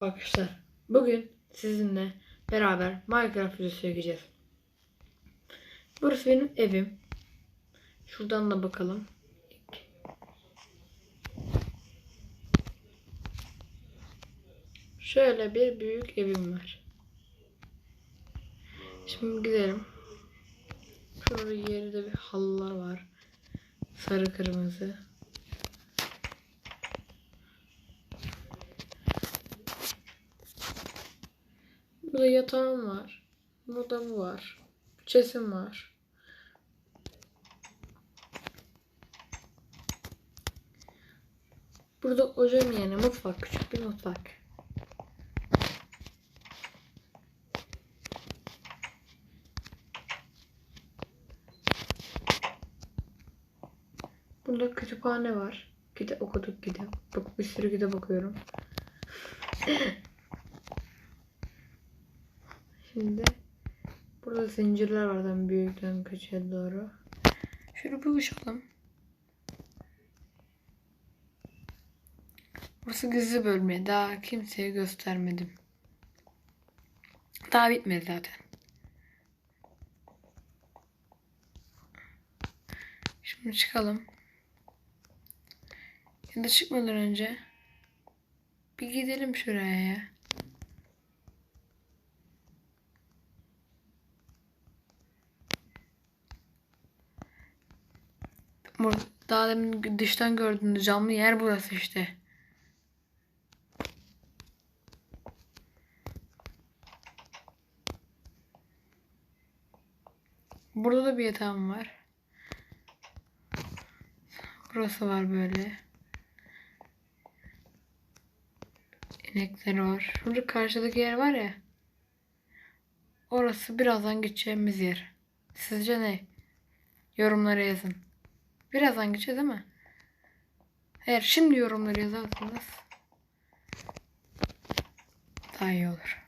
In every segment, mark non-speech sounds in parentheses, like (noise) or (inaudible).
Arkadaşlar bugün sizinle beraber Minecraft videosu çekeceğiz. Burası benim evim. Şuradan da bakalım. Şöyle bir büyük evim var. Şimdi gidelim. Şurada yerde bir halılar var. Sarı kırmızı. Burada yatağım var. Burada bu var. Çesim var. Burada ocağım yani mutfak. Küçük bir mutfak. Burada kütüphane var. Kitap okuduk kitap. Bak bir sürü kitap okuyorum. (laughs) Şimdi burada zincirler var büyükten küçüğe doğru. Şöyle bir uçalım. Burası gizli bölme. Daha kimseye göstermedim. Daha bitmedi zaten. Şimdi çıkalım. Ya da çıkmadan önce bir gidelim şuraya ya. Burada demin dıştan gördüğünüz camlı yer burası işte. Burada da bir yatağım var. Burası var böyle. İnekler var. Şurada karşıdaki yer var ya. Orası birazdan gideceğimiz yer. Sizce ne? Yorumlara yazın. Birazdan gideceğiz değil mi? Eğer şimdi yorumları yazarsanız daha iyi olur.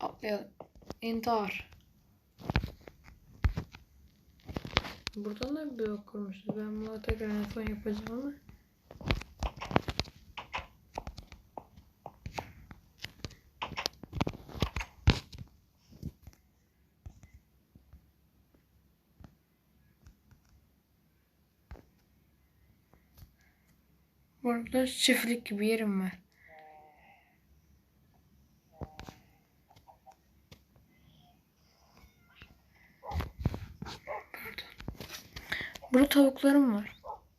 Atlayalım. İntihar. Buradan da bir ok kurmuşuz. Ben bunu tekrar en son yapacağım ama. Burada çiftlik gibi yerim var. Burada tavuklarım var.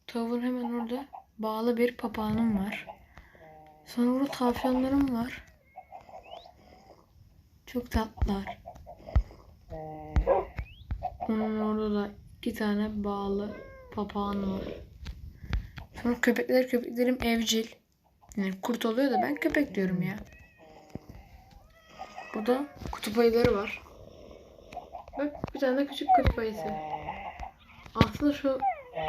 Tavuğun hemen orada bağlı bir papağanım var. Sonra burada tavşanlarım var. Çok tatlılar. Onun orada da iki tane bağlı papağan var. Sonra köpekler köpeklerim evcil. Yani kurt oluyor da ben köpek diyorum ya. Burada kutup ayıları var. Bak bir tane de küçük kutup ayısı. Aslında şu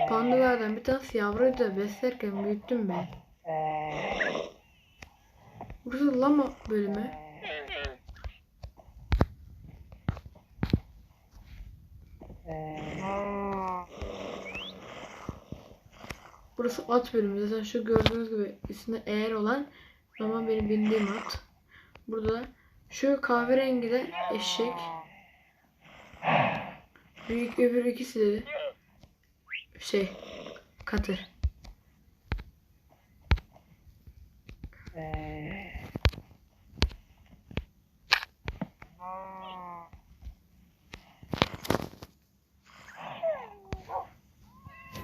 pandalardan bir tanesi yavruydu da beslerken büyüttüm ben. Burası lama bölümü. Burası at bölümü. Zaten şu gördüğünüz gibi üstünde eğer olan ama benim bindiğim at. Burada şu kahverengi de eşek. Büyük öbür ikisi de şey katır.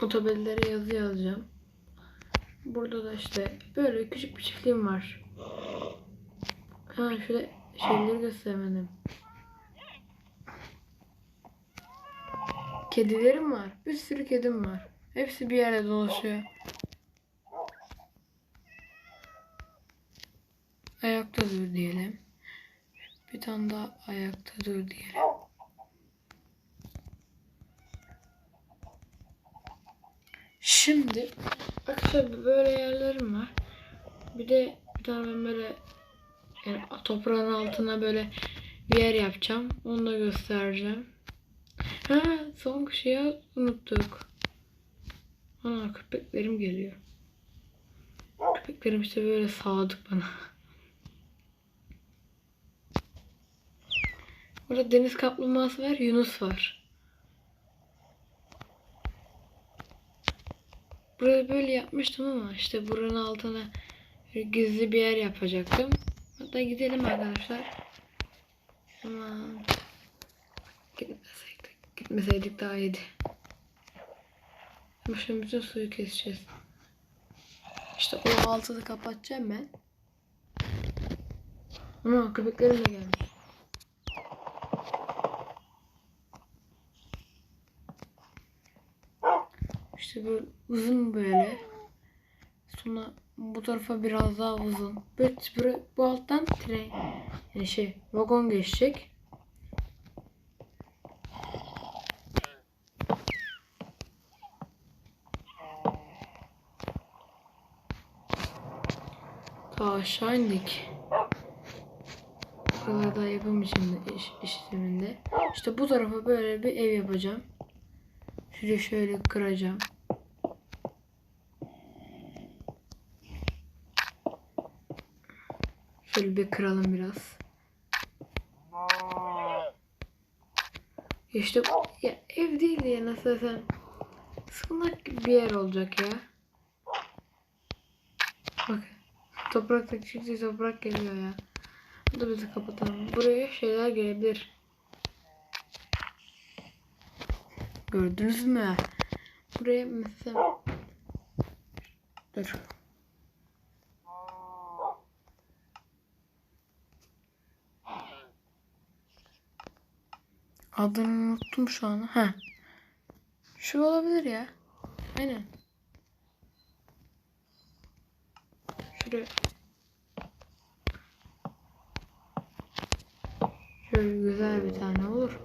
Bu tabelelere yazı yazacağım. Burada da işte böyle küçük bir çiftliğim var. Ha şöyle şeyleri göstermedim. Kedilerim var. Bir sürü kedim var. Hepsi bir yerde dolaşıyor. Ayakta dur diyelim. Bir tane daha ayakta dur diyelim. Şimdi arkadaşlar böyle yerlerim var. Bir de bir tane ben böyle yani toprağın altına böyle bir yer yapacağım. Onu da göstereceğim. Ha son şeyi unuttuk. Aa köpeklerim geliyor. Köpeklerim işte böyle sadık bana. Burada deniz kaplumbağası var, Yunus var. Burayı böyle yapmıştım ama işte buranın altına gizli bir yer yapacaktım. Hatta gidelim arkadaşlar. Aman. Gitmeseydik, gitmeseydik daha iyiydi. Ama şimdi bütün suyu keseceğiz. İşte o altını kapatacağım ben. Ama köpeklerim de gelmiş. İşte böyle uzun böyle. Sonra bu tarafa biraz daha uzun. Böyle, bu alttan tren yani şey vagon geçecek. Ta aşağı indik. Buralarda yapım içinde, iş, işleminde. İşte bu tarafa böyle bir ev yapacağım. Şurayı şöyle kıracağım. Şöyle bir kıralım biraz. İşte ya ev değil ya nasıl desem. Sığınak gibi bir yer olacak ya. Bak. Toprak çıktı toprak geliyor ya. Bu da bizi kapatalım. Buraya şeyler gelebilir. Gördünüz mü? Buraya mesela Dur. Adını unuttum şu an. Ha. Şu olabilir ya. Aynen. Şuraya. Şöyle güzel bir tane olur.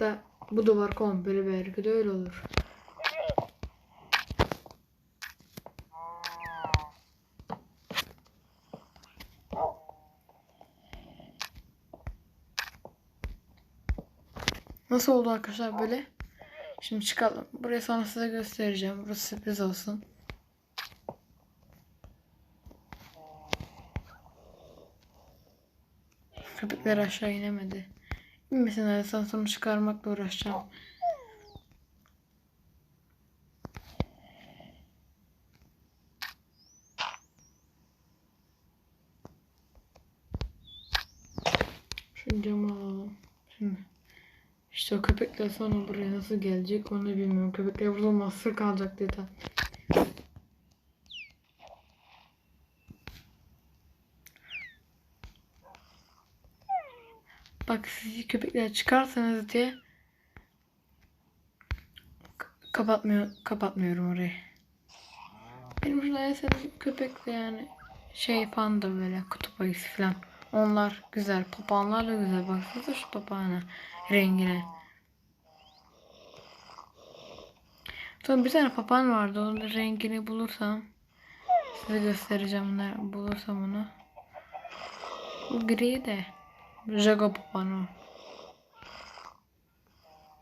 Da bu duvar komple belki de öyle olur. Nasıl oldu arkadaşlar böyle? Şimdi çıkalım. Buraya sonra size göstereceğim. Burası sürpriz olsun. Köpekler aşağı inemedi. İnmesin arasından sonra çıkarmakla uğraşacağım. Şu camı alalım. Şimdi. İşte o köpekler sonra buraya nasıl gelecek onu bilmiyorum. Köpekler burada mahsur kalacak diye tahmin Bak siz köpekler çıkarsanız diye kapatmıyor kapatmıyorum orayı. Benim şurada en sevdiğim köpek de yani şey panda böyle kutup ayısı falan. Onlar güzel. Papağanlar da güzel. Baksanıza şu papağana rengine. Sonra bir tane papağan vardı. Onun rengini bulursam size göstereceğim. Ne bulursam onu. Bu gri de. Jago papağanı.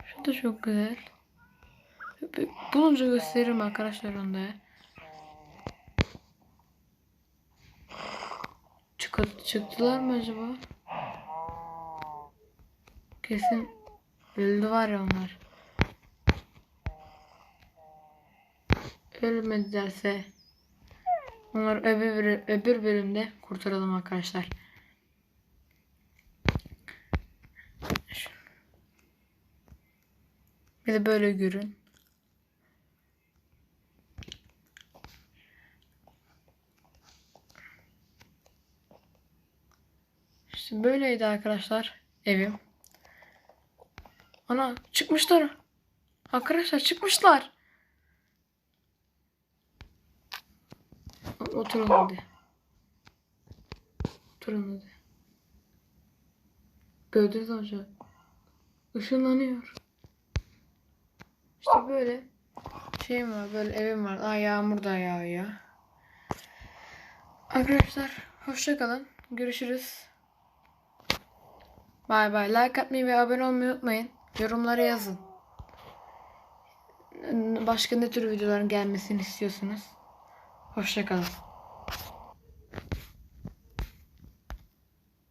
Şu da çok güzel. Bulunca gösteririm arkadaşlar onu da. Çık çıktılar mı acaba? Kesin öldü var ya onlar. Ölmedilerse onları öbür, öbür bölümde kurtaralım arkadaşlar. Bir de böyle görün. İşte böyleydi arkadaşlar evim. Ana çıkmışlar. Arkadaşlar çıkmışlar. Oturun hadi. Oturun hadi. Gördünüz mü hocam? Işınlanıyor. İşte böyle şeyim var böyle evim var. Aa yağmur da yağıyor. Arkadaşlar hoşça kalın. Görüşürüz. Bay bay. Like atmayı ve abone olmayı unutmayın. Yorumlara yazın. başka ne tür videoların gelmesini istiyorsunuz? Hoşçakalın.